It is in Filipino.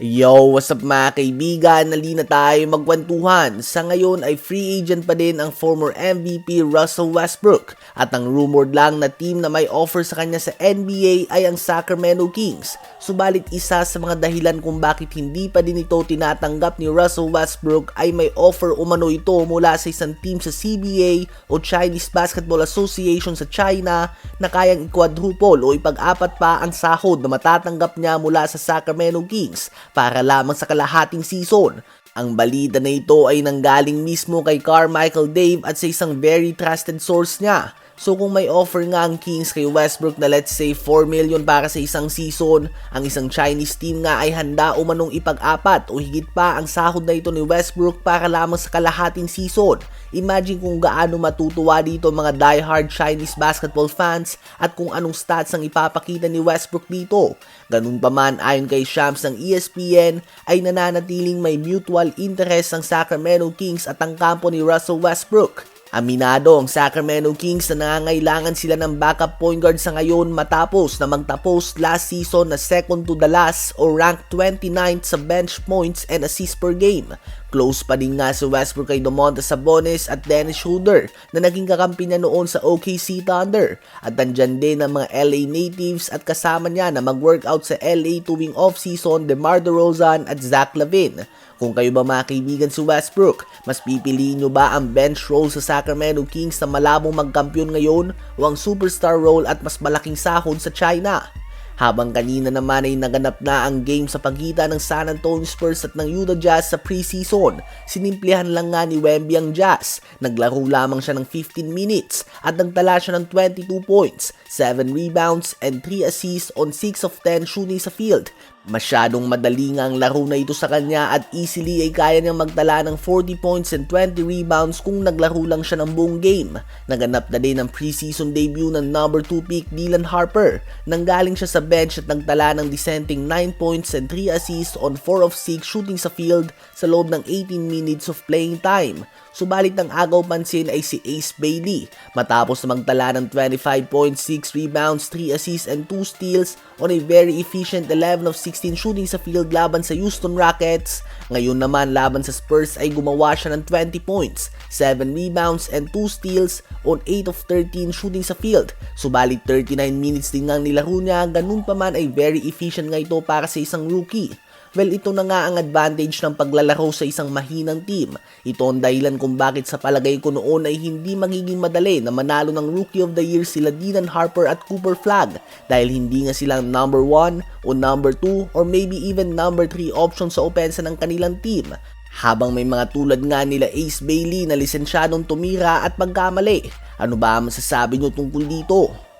Yo, what's up mga kaibigan? Nali na tayo magkwentuhan. Sa ngayon ay free agent pa din ang former MVP Russell Westbrook at ang rumored lang na team na may offer sa kanya sa NBA ay ang Sacramento Kings. Subalit isa sa mga dahilan kung bakit hindi pa din ito tinatanggap ni Russell Westbrook ay may offer umano ito mula sa isang team sa CBA o Chinese Basketball Association sa China na kayang i-quadruple o ipag-apat pa ang sahod na matatanggap niya mula sa Sacramento Kings para lamang sa kalahating season. Ang balita na ito ay nanggaling mismo kay Carmichael Dave at sa isang very trusted source niya. So kung may offer nga ang Kings kay Westbrook na let's say 4 million para sa isang season, ang isang Chinese team nga ay handa umanong ipag-apat o higit pa ang sahod na ito ni Westbrook para lamang sa kalahating season. Imagine kung gaano matutuwa dito mga diehard Chinese basketball fans at kung anong stats ang ipapakita ni Westbrook dito. Ganun pa man ayon kay Shams ng ESPN ay nananatiling may mutual interest ang Sacramento Kings at ang kampo ni Russell Westbrook. Aminado ang Sacramento Kings na nangangailangan sila ng backup point guard sa ngayon matapos na magtapos last season na second to the last o ranked 29th sa bench points and assists per game. Close pa din nga si Westbrook kay Domantas Sabonis at Dennis Schroeder na naging kakampi niya noon sa OKC Thunder. At nandyan din ang mga LA natives at kasama niya na mag-workout sa LA tuwing off-season DeMar DeRozan at Zach Lavine. Kung kayo ba mga kaibigan si Westbrook, mas pipiliin nyo ba ang bench role sa Sacramento Kings na malabong magkampiyon ngayon o ang superstar role at mas malaking sahod sa China? Habang kanina naman ay naganap na ang game sa pagitan ng San Antonio Spurs at ng Utah Jazz sa preseason, sinimplihan lang nga ni Wemby ang Jazz. Naglaro lamang siya ng 15 minutes at nagtala siya ng 22 points, 7 rebounds and 3 assists on 6 of 10 shooting sa field. Masyadong madali nga ang laro na ito sa kanya at easily ay kaya niyang magtala ng 40 points and 20 rebounds kung naglaro lang siya ng buong game. Naganap na din ang preseason debut ng number 2 pick Dylan Harper. Nanggaling siya sa bench at nagtala ng dissenting 9 points and 3 assists on 4 of 6 shooting sa field sa loob ng 18 minutes of playing time. Subalit ang agaw pansin ay si Ace Bailey matapos na magtala ng 25.6 rebounds, 3 assists and 2 steals on a very efficient 11 of 16 shooting sa field laban sa Houston Rockets. Ngayon naman laban sa Spurs ay gumawa siya ng 20 points, 7 rebounds and 2 steals on 8 of 13 shooting sa field. Subalit 39 minutes din nga nilaro niya, ganun pa man ay very efficient nga ito para sa isang rookie. Well, ito na nga ang advantage ng paglalaro sa isang mahinang team. Ito ang dahilan kung bakit sa palagay ko noon ay hindi magiging madali na manalo ng Rookie of the Year sila Dylan Harper at Cooper Flag dahil hindi nga silang number 1 o number 2 or maybe even number 3 option sa opensa ng kanilang team. Habang may mga tulad nga nila Ace Bailey na lisensyadong tumira at magkamali. Ano ba ang masasabi nyo tungkol dito?